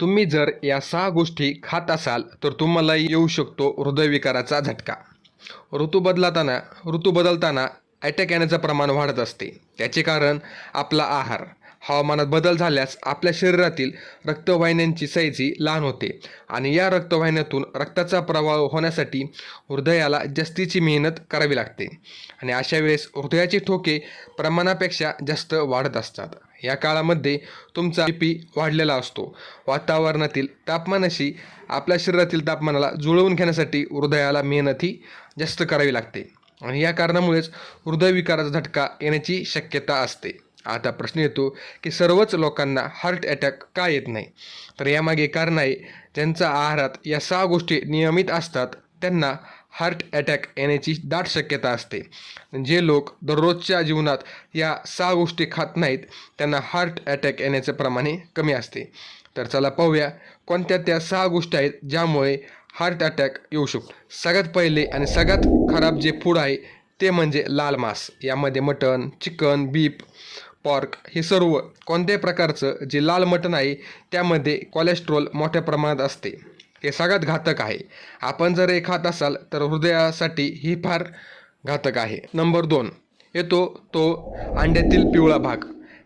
तुम्ही जर या सहा गोष्टी खात असाल तर तुम्हाला येऊ शकतो हृदयविकाराचा झटका. ऋतू बदलताना ऋतू बदलताना अटॅक येण्याचं प्रमाण वाढत असते. त्याचे कारण आपला आहार. हवामानात बदल झाल्यास आपल्या शरीरातील रक्तवाहिन्यांची साईजी लहान होते आणि या रक्तवाहिन्यातून रक्ताचा प्रवाह होण्यासाठी हृदयाला जास्तीची मेहनत करावी लागते. आणि अशा वेळेस हृदयाचे ठोके प्रमाणापेक्षा जास्त वाढत असतात. या काळामध्ये तुमचा पी वाढलेला असतो. वातावरणातील तापमानाशी आपल्या शरीरातील तापमानाला जुळवून घेण्यासाठी हृदयाला मेहनती जास्त करावी लागते. आणि या कारणामुळेच हृदयविकाराचा झटका येण्याची शक्यता असते. आता प्रश्न येतो की सर्वच लोकांना हार्ट अटॅक का येत नाही? तर यामागे कारण आहे ज्यांचा आहारात या सहा गोष्टी नियमित असतात त्यांना हार्ट अटॅक येण्याची दाट शक्यता असते. जे लोक दररोजच्या जीवनात या सहा गोष्टी खात नाहीत त्यांना हार्ट अटॅक येण्याचं प्रमाणे कमी असते. तर चला पाहूया कोणत्या त्या सहा गोष्टी आहेत ज्यामुळे हार्ट अटॅक येऊ शकतो. सगळ्यात पहिले आणि सगळ्यात खराब जे फूड आहे ते म्हणजे लाल मांस. यामध्ये मटण चिकन बीफ पॉर्क हे सर्व कोणत्याही प्रकारचं जे लाल मटण आहे त्यामध्ये कोलेस्ट्रॉल मोठ्या प्रमाणात असते. हे सगळ्यात घातक आहे. आपण जर एखाद खात असाल तर हृदयासाठी ही फार घातक आहे. नंबर दोन येतो तो अंड्यातील पिवळा भाग.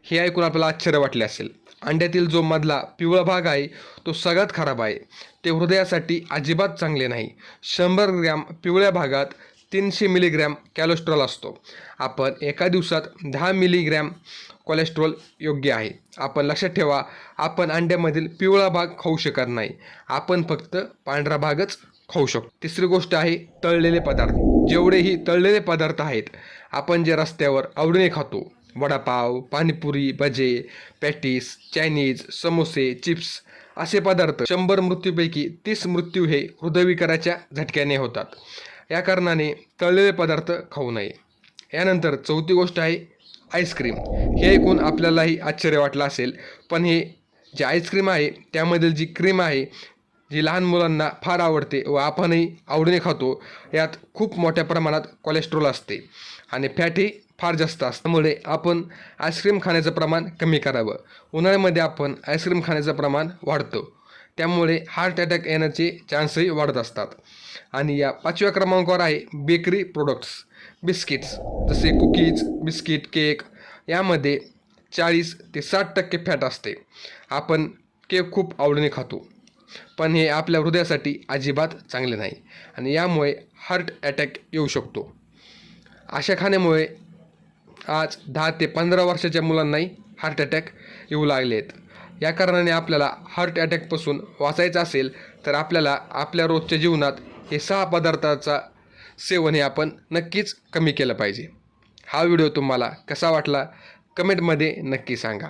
हे ऐकून आपल्याला आश्चर्य वाटले असेल. अंड्यातील जो मधला पिवळा भाग आहे तो सगळ्यात खराब आहे. ते हृदयासाठी अजिबात चांगले नाही. शंभर ग्रॅम पिवळ्या भागात तीनशे मिलीग्रॅम कॅलेस्ट्रॉल असतो. आपण एका दिवसात दहा मिलीग्रॅम कोलेस्ट्रॉल योग्य आहे. आपण लक्षात ठेवा आपण अंड्यामधील पिवळा भाग खाऊ शकत नाही. आपण फक्त पांढरा भागच खाऊ शकतो. तिसरी गोष्ट आहे तळलेले पदार्थ. जेवढेही तळलेले पदार्थ आहेत आपण जे रस्त्यावर आवडीने खातो वडापाव पाणीपुरी भजे पॅटीस चायनीज समोसे चिप्स असे पदार्थ शंभर मृत्यूपैकी तीस मृत्यू हे हृदयविकाराच्या झटक्याने होतात. या कारणाने तळलेले पदार्थ खाऊ नये. यानंतर चौथी गोष्ट आहे आईस्क्रीम. हे ऐकून आपल्यालाही आश्चर्य वाटलं असेल पण हे जे आईस्क्रीम आहे त्यामधील जी क्रीम आहे जी लहान मुलांना फार आवडते व आपणही आवडीने खातो यात खूप मोठ्या प्रमाणात कोलेस्ट्रॉल असते आणि फॅटही फार जास्त असल्यामुळे आपण आईस्क्रीम खाण्याचं प्रमाण कमी करावं. उन्हाळ्यामध्ये आपण आईस्क्रीम खाण्याचं प्रमाण वाढतं. त्यामुळे हार्ट अटॅक येण्याचे चान्सही वाढत असतात. आणि या पाचव्या क्रमांकावर आहे बेकरी प्रोडक्ट्स बिस्किट्स जसे कुकीज बिस्किट केक यामध्ये चाळीस ते साठ टक्के फॅट असते. आपण केक खूप आवडीने खातो पण हे आपल्या हृदयासाठी अजिबात चांगले नाही आणि यामुळे हार्ट अटॅक येऊ शकतो. अशा खाण्यामुळे आज दहा ते पंधरा वर्षाच्या मुलांनाही हार्ट अटॅक येऊ लागले आहेत या कारणाने आपल्याला हार्ट अटॅकपासून वाचायचं असेल तर आपल्याला आपल्या रोजच्या जीवनात हे सहा पदार्थाचा सेवन हे आपण नक्कीच कमी केलं पाहिजे. हा व्हिडिओ तुम्हाला कसा वाटला? कमेंटमध्ये नक्की सांगा.